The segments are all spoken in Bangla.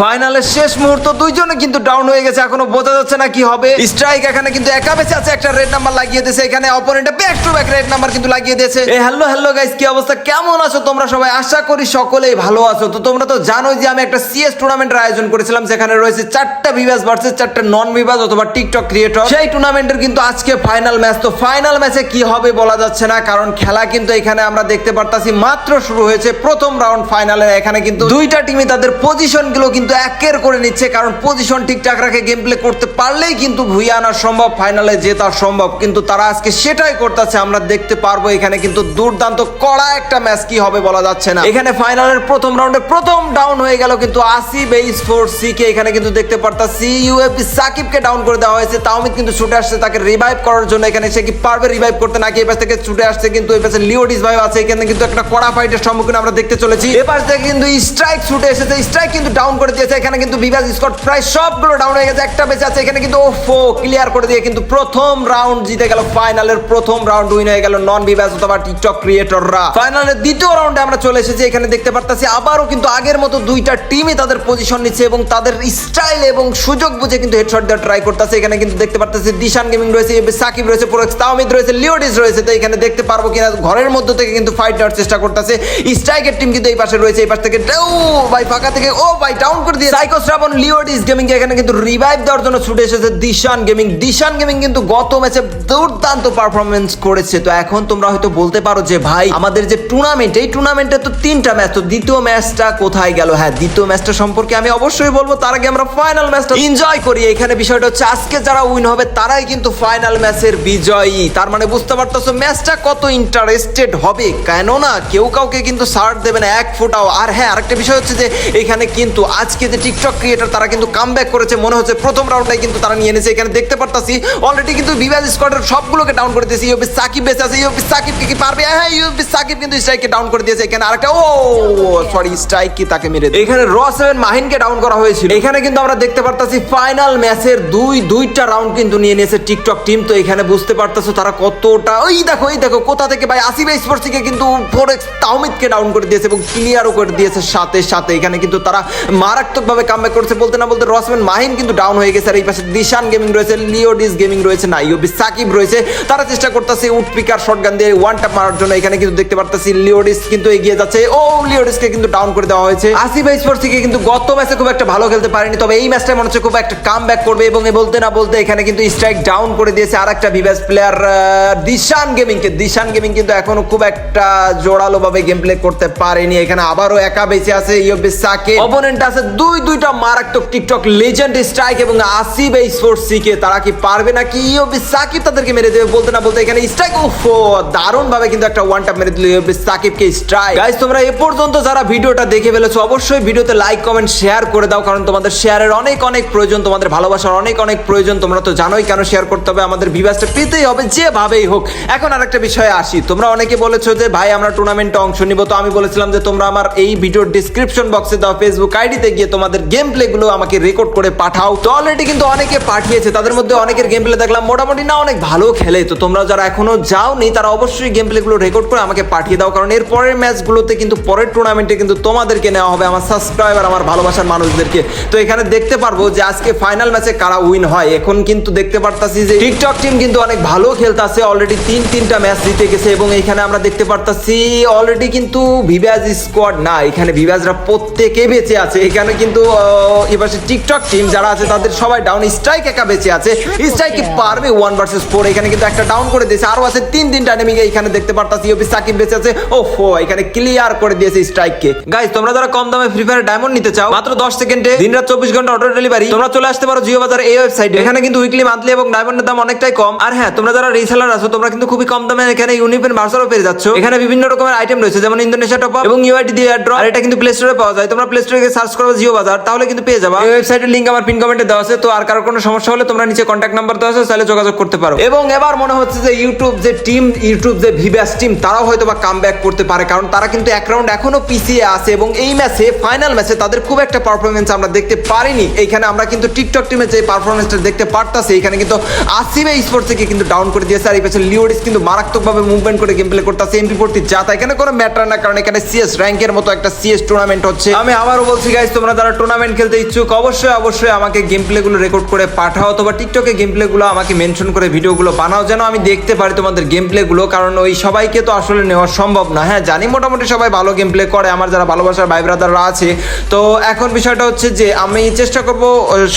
ফাইনালের শেষ মুহূর্ত দুইজনে কিন্তু ডাউন হয়ে গেছে। এখনও বোঝা যাচ্ছে না কি হবে। স্ট্রাইক এখানে কিন্তু একা বেঁচে আছে, একটা রেড নাম্বার লাগিয়ে দিয়েছে। এখানে অপোনেন্টে back to back red number কিন্তু লাগিয়ে দিয়েছে। এই হ্যালো হ্যালো গাইস কি অবস্থা? কেমন আছো তোমরা সবাই? আশা করি সকলেই ভালো আছো। তো তোমরা তো জানোই যে আমি একটা সিএস টুর্নামেন্টের আয়োজন করেছিলাম, যেখানে রয়েছে চারটা বিভাজ ভার্সেস চারটা নন বিভাজ অথবা টিকটক ক্রিয়েটর সেই টুর্নামেন্টের কিন্তু আজকে ফাইনাল ম্যাচ তো ফাইনাল ম্যাচে কি হবে বলা যাচ্ছে না, কারণ খেলা কিন্তু এখানে আমরা দেখতে পারতাছি, মাত্র শুরু হয়েছে প্রথম রাউন্ড ফাইনালে এখানে কিন্তু দুইটা টিমই তাদের পজিশনগুলো কিন্তু একের করে নিচ্ছে, কারণ পজিশন ঠিকঠাক রাখে গেম প্লে করতে পারলেই কিন্তু ভুইয়া আনা সম্ভব ফাইনালে জেতা সম্ভব। কিন্তু তারা আজকে সেটাই করতেছে, আমরা দেখতে পারব এখানে কিন্তু দুর্দান্ত কড়া একটা ম্যাচ কি হবে বলা যাচ্ছে না। এখানে ফাইনালের প্রথম রাউন্ডে প্রথম ডাউন হয়ে গেল কিন্তু Asif ace four C K এখানে কিন্তু দেখতে পারতাছি। ইউএফপি সাকিবকে ডাউন করে দেওয়া হয়েছে, তাওমিদ কিন্তু ছুটে আসছে তাকে রিভাইভ করার জন্য। এখানে সে কি পারবে রিভাইভ করতে? নাকি এই পাশ থেকে ছুটে আসছে কিন্তু এই পাশে লিওডিস ভাই আছে, এখানে কিন্তু একটা কড়া ফাইটের সম্মুখীন আমরা দেখতে চলেছি। এপাশ থেকে কিন্তু স্ট্রাইক ছুটে এসেছে স্ট্রাইক কিন্তু ডাউন করে দিয়েছে, এখানে কিন্তু বিভাজ স্কট প্রায় সবগুলো ডাউন হয়ে গেছে, একটা বেঁচে আছে, এখানে কিন্তু ওফো ক্লিয়ার করে দিয়ে কিন্তু প্রথম রাউন্ড জিতে গেল ফাইনালের প্রথম রাউন্ড উইন হয়ে গেল নন বিভাজ অথবা টিকটক ক্রিয়েটররা ফাইনালের দ্বিতীয় রাউন্ডে আমরা চলে এসেছি, এখানে দেখতে পারতাছি আবারও কিন্তু আগের মতো দুইটা টিমই তাদের পজিশন নিচ্ছে এবং তাদের স্টাইল এবং সুযোগ বুঝে কিন্তু হেডশট দেওয়ার ট্রাই করতেছে। এখানে কিন্তু দেখতে পারতেছি দিশান গেমিং রয়েছে সাকিব রয়েছে, পুরো তাওমিদ রয়েছে, লিওডিস রয়েছে, তো এখানে দেখতে পারব কিনা, ঘরের মধ্যে থেকে কিন্তু ফাইট দেওয়ার চেষ্টা করতেছে। স্ট্রাইকের টিম কিন্তু এই পাশে রয়েছে, এই পাশ থেকে ও ভাই ফাঁকা থেকে, ও ভাই ডাউন করে দিয়ে সাইকো শ্রাবণ লিওডিস গেমিং এখানে কিন্তু রিভাইভ দেওয়ার জন্য ছুটে এসেছে দিশান গেমিং। দিশান গেমিং কিন্তু গত ম্যাচে দুর্দান্ত পারফরমেন্স করেছে। তো এখন তোমরা হয়তো বলতে পারো যে, ভাই, আমাদের যে টুর্নামেন্ট এই টুর্নামেন্টে তো তিনটা ম্যাচ, তো দ্বিতীয় ম্যাচটা কোথায় গেল? হ্যাঁ দ্বিতীয় ম্যাচটা সম্পর্কে আমি অবশ্যই বলব, তার আগে আমরা ফাইনাল ম্যাচটা এনজয় করি। এখানে বিষয়টা হচ্ছে, আজকে যারা উইন হবে, তারাই কিন্তু ফাইনাল ম্যাচের বিজয়ী। তার মানে বুঝতে পারতেছো, ম্যাচটা কত ইন্টারেস্টেড হবে? কেননা, কেউ কাউকে কিন্তু সার্ট দেবে না, এক ফোটাও। আর হ্যাঁ আরেকটা বিষয় হচ্ছে যে, এখানে কিন্তু আজকে যে টিকটক ক্রিয়েটর তারা কিন্তু কাম করেছে মনে হচ্ছে প্রথম রাউন্ডটাই কিন্তু তারা নিয়ে এনেছে এখানে দেখতে পারতাছি অলরেডি কিন্তু বিভাজ স্কোয়াডের সবগুলোকে ডাউন করে দিয়েছে। ইউপি সাকিব বেঁচে আছে ইউপি সাকিব কি পারবে? হ্যাঁ ইউপি সাকিব কিন্তু স্ট্রাইককে ডাউন করে দিয়েছে এখানে। আরেকটা ও সরি স্ট্রাইক কি তাকে মেরে। এখানে র সেভেন মাহিনকে ডাউন করা হয়েছিল। এখানে কিন্তু আমরা দেখতে পারতাছি ফাইনাল ম্যাচের দুই দুইটা রাউন্ড কিন্তু নিয়ে নিয়েছে টিকটক টিম তো এখানে বুঝতে পারতাছো তারা কতটা ওই দেখো এই দেখো কোথা থেকে ভাই? আসিফ স্পোর্টসকে কিন্তু ফোরেক্স তাওমিদকে ডাউন করে দিয়েছে এবং ক্লিয়ারও করে দিয়েছে সাথে সাথে। এখানে কিন্তু তারা মারাত্মকভাবে কামব্যাক করছে, বলতে না বলতে রসমেন মাহিন কিন্তু ডাউন হয়ে গেছে। আর এই পাশে দিশান গেমিং রয়েছে লিওডিস গেমিং রয়েছে না ইউবি সাকিব রয়েছে। তারা চেষ্টা করতেছে উড পিকার শটগান দিয়ে ওয়ান টাপ মারার জন্য। এখানে কিন্তু দেখতে পারতেছি লিওডিস কিন্তু এগিয়ে যাচ্ছে। ও লিওডিসকে কিন্তু ডাউন করে দেওয়া হয়েছে। আসিফ স্পোর্টস থেকে কিন্তু গত ম্যাচে খুব একটা ভালো খেলতে পারেনি, তবে এই ম্যাচটা মনে হচ্ছে খুব একটা কাম করবে এবং বলতে না বলতে এখানে কিন্তু স্ট্রাইক ডাউন করে দিয়েছে আর একটা ভিভাস প্লেয়ার দিশান গেমিং কে। দিশান গেমিং কিন্তু এখনও খুব একটা জোরালো ভাবে গেম প্লে করতে পারেনি। এখানে আবারও একা বেঁচে আছে ইউবি সাকে অপোনেন্ট আছে দুই দুইটা মারাত্মক টিকটক লেজেন্ড স্ট্রাইক এবং আসিফ এই স্পোর্টস সিকে তারা কি পারবে নাকি? ইউবি সাকিব তাদেরকে মেরে দেবে বলতে না বলতে এখানে স্ট্রাইক উফ দারুণ ভাবে কিন্তু একটা ওয়ান টাপ মেরে দিল ইউবি সাকিবকে স্ট্রাইক গাইস তোমরা এ পর্যন্ত যারা ভিডিওটা দেখে ফেলেছো, অবশ্যই ভিডিওতে লাইক কমেন্ট শেয়ার করে দাও, কারণ তোমাদের শেয়ারের অনেক অনেক প্রয়োজন, তোমাদের ভালোবাসার অনেক অনেক প্রয়োজন। তোমরা তো জানোই কেন শেয়ার করতে হবে, আমাদের ভিভাসটা পেতেই হবে যেভাবেই হোক। এখন আরেকটা বিষয়ে আসি। তোমরা অনেকে বলেছ যে, ভাই, আমরা টুর্নামেন্টে অংশ নিব। তো আমি বলেছিলাম যে, তোমরা আমার এই ভিডিওর ডিসক্রিপশন বক্সে দাও ফেসবুক আইডিতে গিয়ে তোমাদের গেম প্লে গুলো আমাকে রেকর্ড করে পাঠাও। তো অলরেডি কিন্তু অনেকে পাঠিয়েছে, তাদের মধ্যে অনেকের গেম প্লে দেখলাম, মোটামুটি না অনেক ভালো খেলে। তো তোমরা যারা এখনও যাওনি, তারা অবশ্যই গেম প্লে গুলো রেকর্ড করে আমাকে পাঠিয়ে দাও, কারণ এর পরের ম্যাচগুলোতে কিন্তু পরের টুর্নামেন্টে কিন্তু তোমাদেরকে নেওয়া হবে, আমার সাবস্ক্রাইবার আমার ভালোবাসার মানুষদেরকে। তো এখানে দেখতে পারব যে আজকে ফাইনাল ম্যাচে কারা উইন হয়। এখন কিন্তু দেখতে পারতাছি যে টিকটক টিম কিন্তু অনেক ভালো খেলতেছে অলরেডি তিন, তিনটা ম্যাচ জিতে গেছে, এবং এখানে আমরা দেখতে পারতাছি অলরেডি কিন্তু ভিভাজ স্কোয়াড না, এখানে ভিভাজরা প্রত্যেকে বেঁচে আছে। এখানে কিন্তু আহ, এবার টিকটক টিম যারা আছে তাদের সবাই ডাউন স্ট্রাইক একা বেঁচে আছে। স্ট্রাইক কি পারবে ওয়ান ভার্সেস ফোর এখানে কিন্তু একটা ডাউন করে দিয়েছে। আরও আছে তিন তিনটা এনিমি এখানে দেখতে পারতাছি ইউপি সাকিব বেঁচে আছে। ও ফো এখানে ক্লিয়ার করে দিয়েছে স্ট্রাইককে গাইস তোমরা যারা কম দামে ফ্রি ফায়ার ডায়মন্ড নিতে চাও মাত্র 10 সেকেন্ডে দিনরাত 24 ঘণ্টা অটো ডেলিভারি তোমরা চলে আসতে পারো জিও বাজার এই ওয়েবসাইটে এখানে কিন্তু উইকলি মান্থলি এবং ডায়মন্ডের দাম অনেকটাই কম। আর হ্যাঁ তোমরা যারা রিসেলার আছো তোমরা কিন্তু খুবই কম দামে এখানে ইউনিপেন ভার্সারও পেয়ে যাচ্ছ। এখানে বিভিন্ন রকমের আইটেম রয়েছে যেমন ইন্দোনেশিয়া টপ এবং ইউআইটি দিয়ে ড্র আর এটা কিন্তু প্লে স্টোরে পাওয়া যায়। তোমরা প্লে স্টোরে সার্চ করো জিও বাজার তাহলে কিন্তু পেয়ে যাবা। এই ওয়েবসাইটের লিংক আমার পিন কমেন্টে দেওয়া আছে তো আর কারোর কোনো সমস্যা হলে তোমরা নিচে কন্ট্যাক্ট নাম্বার দেওয়া আছে চাইলে যোগাযোগ করতে পারো। এবং এবার মনে হচ্ছে যে ইউটিউব যে টিম ইউটিউব যে ভিভ্যাস টিম তারাও হয়তো বা কাম করতে পারে কারণ তারা কিন্তু এক রাউন্ড এখনও পিছিয়ে আছে এবং এই ম্যাচে ফাইনাল ম্যাচে তাদের খুব একটা পারফরমেন্স আমরা দেখতে পারিনি। এইখানে আমরা কিন্তু টিকটক টিমের যে পারফরমেন্সটা দেখতে পারতাছি এখানে কিন্তু আসিবে স্পোর্টস থেকে কিন্তু ডাউন করে দিয়েছে আর এই পাশে লিওডিস কিন্তু মারাত্মকভাবে মুভমেন্ট করে গেম প্লে করতেছে এমপি ফোরটি যাতা এখানে কোনো ম্যাটার না কারণ এখানে সিএস র্যাঙ্কের মতো একটা সিএস টুর্নামেন্ট হচ্ছে। আমি আবারও বলছি গাইস তোমরা যারা টুর্নামেন্ট খেলতে ইচ্ছুক, অবশ্যই অবশ্যই আমাকে গেম প্লে গুলো রেকর্ড করে পাঠাও অথবা টিকটকে গেম প্লে গুলো আমাকে মেনশন করে ভিডিওগুলো বানাও, যেন আমি দেখতে পারি তোমাদের গেম প্লে গুলো, কারণ ওই সবাইকে তো আসলে নেওয়া সম্ভব না। হ্যাঁ জানি মোটামুটি সবাই ভালো গেম প্লে করে, আমার যারা ভালোবাসার ভাই ব্রাদাররা আছে। তো এখন বিষয়টা হচ্ছে যে, আমি চেষ্টা করব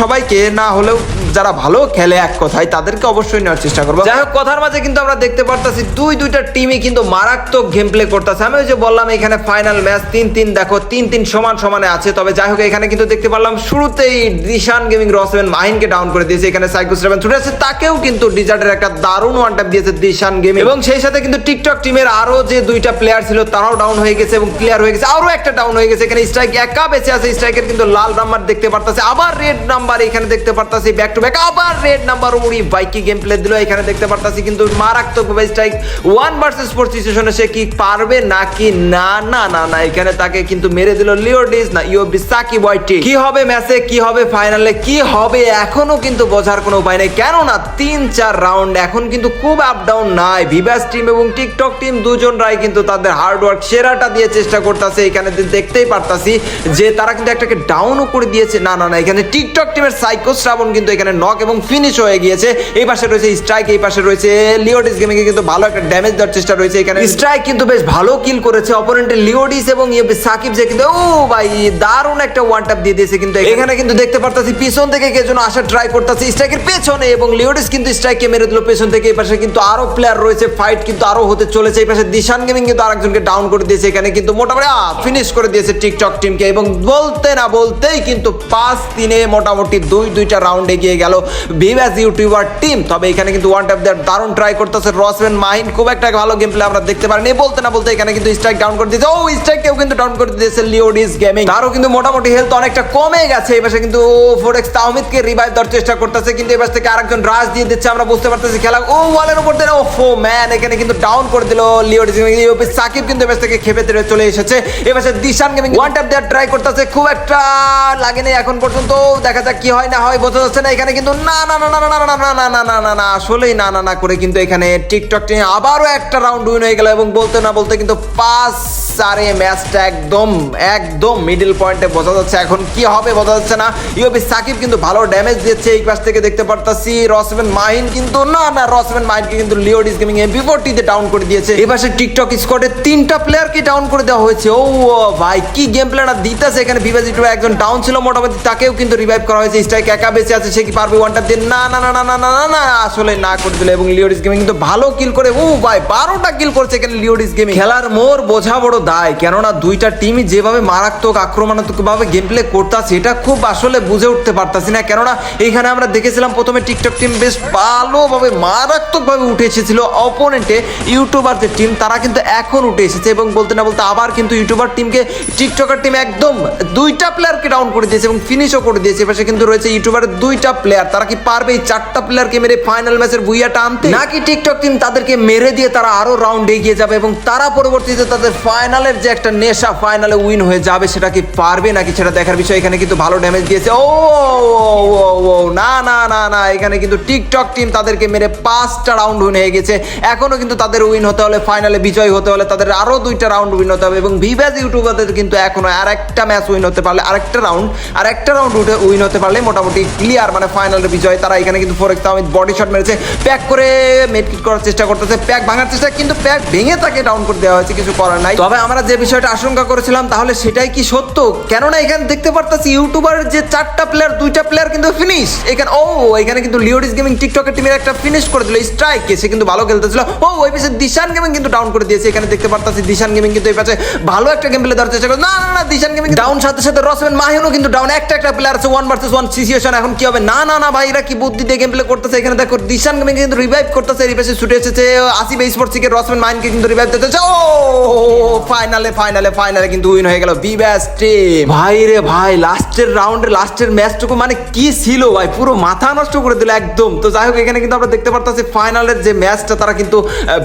সবাইকে না হলেও যারা ভালো খেলে এক কথায়, তাদেরকে অবশ্যই নেওয়ার চেষ্টা করব। যাই হোক, কথার মাঝে কিন্তু আমরা দেখতে পারতাছি, দুই, দুইটা টিমই কিন্তু মারাত্মক গেম প্লে করতেছে। আমি ওই যে বললাম, এখানে ফাইনাল ম্যাচ তিন তিন, দেখো, তিন তিন সমান সমানে আছে। তবে যাই হোক এখানে কিন্তু দেখতে পারলাম। শুরুতেই দিশান গেমিং র সেভেন মাহিনকে ডাউন করে দিয়েছে। এখানে সাইকো সেভেন ছুটে আছে তাকেও কিন্তু ডিজার্টের একটা দারুণ ওয়ান ট্যাপ দিয়েছে দিশান গেমিং। এবং সেই সাথে কিন্তু টিকটক টিমের আরও যে দুইটা প্লেয়ার ছিল, তারাও ডাউন হয়ে গেছে এবং ক্লিয়ার হয়ে গেছে। আরও একটা ডাউন হয়ে গেছে। এখানে স্ট্রাইক একা বেঁচে আছে। স্ট্রাইকের কিন্তু লাল নাম্বার দেখতে পারতাছে। আবার রেড নাম্বার এখানে দেখতে পারতাছি ব্যাক টু ব্যাক আবার রেড নাম্বার উড়ি বাইকি গেম প্লে দিল। এখানে দেখতে পারতাছি কিন্তু মারাত্মক ভাবে স্ট্রাইক ওয়ান ভার্সেস ফোর সিচুয়েশনে সে কি পারবে নাকি না? না না না। এখানে তাকে কিন্তু মেরে দিল। লিওডিস না ইউবি সাকি বয়টি কি হবে ম্যাচে কি হবে ফাইনালে কি হবে এখনও কিন্তু বোঝার কোনো উপায় নেই। কেননা তিন চার রাউন্ড এখন কিন্তু খুব আপ ডাউন নাই। ভিভাস টিম এবং টিকটক টিম দুজনরাই কিন্তু তাদের হার্ড ওয়ার্ক সেরাটা দিয়ে চেষ্টা করতেছে। এখানে দেখতেই পারতাছি যে তারা কিন্তু একটাকে ডাউনও করে দিয়েছে। না না না এখানে টিকটক টিমের সাইকো শ্রাবণ কিন্তু এখানে নক এবং ফিনিশ হয়ে গিয়েছে। এই পাশে রয়েছে স্ট্রাইক এই পাশে রয়েছে লিওডিস গেমিং এ কিন্তু ভালো একটা ড্যামেজ দেওয়ার চেষ্টা রয়েছে এখানে। স্ট্রাইক কিন্তু বেশ ভালো কিল করেছে। অপোনেন্টের লিওডিস এবং ইয়ে সাকিব যে কিন্তু ও ভাই দারুণ একটা ওয়ান ট্যাপ দিয়ে দিয়েছে কিন্তু এখানে। কিন্তু দেখতে পারতাছি পিছন থেকে কে যেন আসা ট্রাই করতেছে। স্ট্রাইকের পেছনে এবং লিওডিস কিন্তু স্ট্রাইককে মেরে দিল। পেছন থেকে এই পাশে কিন্তু আরও প্লেয়ার রয়েছে। ফাইট কিন্তু আরও হতে চলেছে। এই পাশে দিশান গেমিং কিন্তু আরেকজনকে ডাউন করে দিয়েছে। এখানে কিন্তু মোটামুটি ফিনিশ করে দিয়েছে টিকটক টিমকে এবং বলতে না বলতেই কিন্তু পাঁচ তিনে মোটামুটি দুই, দুইটা রাউন্ড এগিয়ে গেল ভিভাস ইউটিউবার টিম তবে এখানে কিন্তু ওয়ান ট্যাপ দেওয়ার দারুণ ট্রাই করতেছে রসবেন মাহিন খুব একটা ভালো গেম প্লে আমরা দেখতে পারিনি। বলতে না বলতে এখানে কিন্তু স্ট্রাইক ডাউন করে দিয়েছে। ও স্ট্রাইক কেউ কিন্তু ডাউন করে দিয়েছে লিওডিস গেমিং তারও কিন্তু মোটামুটি হেলথ অনেকটা কমে গেছে পাশে কিন্তু ফোরেক্স তাহমিদকে রিভাইভ দেওয়ার চেষ্টা করতেছে কিন্তু এবার থেকে আরেকজন রাজ দিয়ে দিচ্ছে আমরা বুঝতে পারতেছি খেলা ও ওয়ালের উপর দিয়ে ও ফো ম্যান এখানে কিন্তু ডাউন করে দিল লিওডিস গেমিং সাকিব কিন্তু এবার থেকে খেপে তেড়ে চলে এসেছে এবার দিশান গেমিং ওয়ান ট্যাপ দেওয়ার ট্রাই করতেছে খুব একটা লাগেনি এখন পর্যন্ত দেখা যাক কি হয় না হয় বোঝা যাচ্ছে না এখানে কিন্তু না না না না না না না না না না না না আসলেই না না না করে কিন্তু এখানে টিকটক টিম আবারও একটা রাউন্ড উইন হয়ে গেল এবং বলতে না বলতে কিন্তু পাঁচ চারে ম্যাচটা একদম একদম মিডল পয়েন্টে বোঝা যাচ্ছে, এখন কি হবে বোঝা যাচ্ছে না। ইউবি সাকিব কিন্তু ভালো ড্যামেজ দিচ্ছে এই পাশ থেকে দেখতে পারতাছি। রসমেন মাহিন কিন্তু না না রসমেন মাহিনকে কিন্তু লিওডিস গেমিং এ বিপরটিতে ডাউন করে দিয়েছে। এই পাশে টিকটক স্কোয়াডের তিনটা প্লেয়ার কি ডাউন করে দেওয়া হয়েছে। ও, ভাই, কি গেম প্ল্যান আর দিতেছে এখানে বিভাজিত একজন ডাউন ছিল মোটামুটি, তাকেও কিন্তু রিভাইভ করা হয়েছে। স্ট্রাইক একা বেঁচে আছে, সে কি পারবে ওয়ানটা দিয়ে? না না না না না না না, আসলে না করে দিল। এবং লিওডিস গেমিং কিন্তু ভালো কিল করে। ও, ভাই, বারোটা কিল করছে এখানে লিওডিস গেমিং খেলার মোর বোঝা বড় দায়। কেননা দুইটা টিমই যেভাবে মারাত্মক আক্রমণাত্মক ভাবে গেম প্লে করতেছে, এটা খুব আসলে বুঝে উঠতে পারতাছি না। কেননা এখানে আমরা দেখেছিলাম প্রথমে টিকটক টিম বেশ ভালোভাবে, মারাত্মকভাবে উঠে এসেছিল। অপোনেন্টে ইউটিউবার যে টিম তারা কিন্তু এখন উঠে এসেছে এবং বলতে না বলতে আবার কিন্তু ইউটিউবার টিমকে টিকটকার টিম একদম দুইটা প্লেয়ারকে ডাউন করে দিয়েছে এবং ফিনিশও করে দিয়েছে। এপাশে কিন্তু রয়েছে ইউটিউবারের দুইটা প্লেয়ার তারা কি পারবে এই চারটা প্লেয়ারকে মেরে ফাইনাল ম্যাচের বুইয়াটা আনতে নাকি টিকটক টিম তাদেরকে মেরে দিয়ে তারা আরও রাউন্ড এগিয়ে যাবে এবং তারা পরবর্তীতে তাদের ফাইনালের যে একটা নেশা ফাইনালে উইন হয়ে যাবে, সেটা কি পারবে নাকি সেটা দেখার বিষয় এখানে কিন্তু ভালো ড্যামেজ দিয়েছে। ও ও, না না না না এখানে কিন্তু টিকটক টিম তাদেরকে মেরে পাঁচটা রাউন্ড উইন হয়ে গেছে। এখনও কিন্তু তাদের উইন হতে হলে ফাইনালে বিজয় হতে হলে তাদের আরও দুইটা রাউন্ড উইন হতে হবে এবং ভিভাজ ইউটিউবারদের কিন্তু এখনও আর একটা ম্যাচ উইন হতে পারলে আরেকটা রাউন্ড আর একটা রাউন্ড উঠে উইন হতে পারলে মোটামুটি ক্লিয়ার মানে ফাইনালের বিজয়। তারা এখানে কিন্তু ফর এক্সাম্পল বডি শট মেরেছে। প্যাক করে মেডকিট করার চেষ্টা করতেছে। প্যাক ভাঙার চেষ্টা কিন্তু প্যাক ভেঙে তাকে ডাউন করে দেওয়া হয়েছে কিছু করার নাই। তবে আমরা যে বিষয়টা আশঙ্কা করেছিলাম তাহলে সেটাই কি সত্য? কেননা এখানে দেখতে পারতাছি ইউটিউবারের যে চারটা প্লেয়ার দুইটা প্লেয়ার কিন্তু ফিনিশ এখানে, ও, এখানে কিন্তু লিওডিস গেমিং টিকটকের টিমের একটা ফিনিশ করে দিল স্ট্রাইক সে কিন্তু ভালো খেলতেছিল। ও, ওই পাশে দিশান গেমিং কিন্তু ডাউন করে দিয়েছে, এখানে দেখতে পারতাছি দিশান গেমিং কিন্তু এই পাশে ভালো একটা গেম প্লে দেওয়ার চেষ্টা করে না না না দিশান গেমিং ডাউন সাথে সাথে রসমেন মাহিনও কিন্তু ডাউন একটা একটা প্লেয়ার আছে ওয়ান ভার্সেস ওয়ান সিচুয়েশন এখন কি হবে? না না না, ভাই, এরা কি বুদ্ধি দিয়ে গেম প্লে করতেছে? এখানে দেখো দিশান গেমিং কিন্তু রিভাইভ করতেছে এই পাশে ছুটে এসেছে আসিফ স্পোর্টস থেকে রসমেন মাহিনকে কিন্তু রিভাইভ দিতেছে ও ফাইনালে ফাইনালে ফাইনালে কিন্তু উইন হয়ে গেল বিব্যাস টিম ভাই রে ভাই, লাস্টের রাউন্ডে লাস্টের ম্যাচটুকু মানে কি ছিল ভাই? পুরো মাথা নষ্ট করে দিল একদম। তো যাই হোক, এখানে কিন্তু আমরা দেখতে পারতেছি ফাইনালের যে ম্যাচটা তারা কিন্তু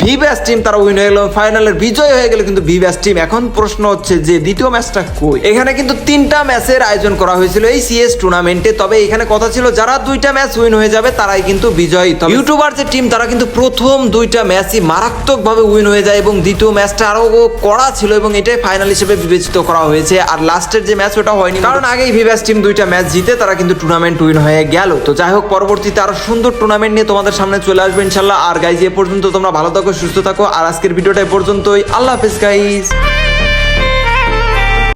ভি ভিভ্যাস টিম তারা উইন হয়ে গেল। ফাইনালের বিজয় হয়ে গেল কিন্তু ভি ভিভ্যাস টিম এখন প্রশ্ন হচ্ছে যে, দ্বিতীয় ম্যাচটা কই? এখানে কিন্তু তিনটা ম্যাচের আয়োজন করা হয়েছিল এই সিএস টুর্নামেন্টে তবে এখানে কথা ছিল, যারা দুইটা ম্যাচ উইন হয়ে যাবে, তারাই কিন্তু বিজয়ী। তবে ইউটিউবার যে টিম তারা কিন্তু প্রথম দুইটা ম্যাচই মারাত্মক ভাবে উইন হয়ে যায় এবং দ্বিতীয় ম্যাচটা আরও কড়া ছিল এবং এটাই ফাইনাল হিসেবে বিবেচিত করা হয়েছে। আর লাস্টের যে ম্যাচ ওটা হয়নি কারণ আগেই ভিভাস টিম দুইটা ম্যাচ জিতে তারা কিন্তু টুর্নামেন্ট উইন হয়ে গেল। তো যাই হোক পরবর্তীতে আরও সুন্দর টুর্নামেন্ট নিয়ে তোমাদের সামনে চলে আসবে ইনশাল্লাহ আর গাইজ এ পর্যন্ত তোমরা ভালো থাকো সুস্থ থাকো। আর আজকের ভিডিওটা এ পর্যন্তই। আল্লাহ হাফেজ গাইজ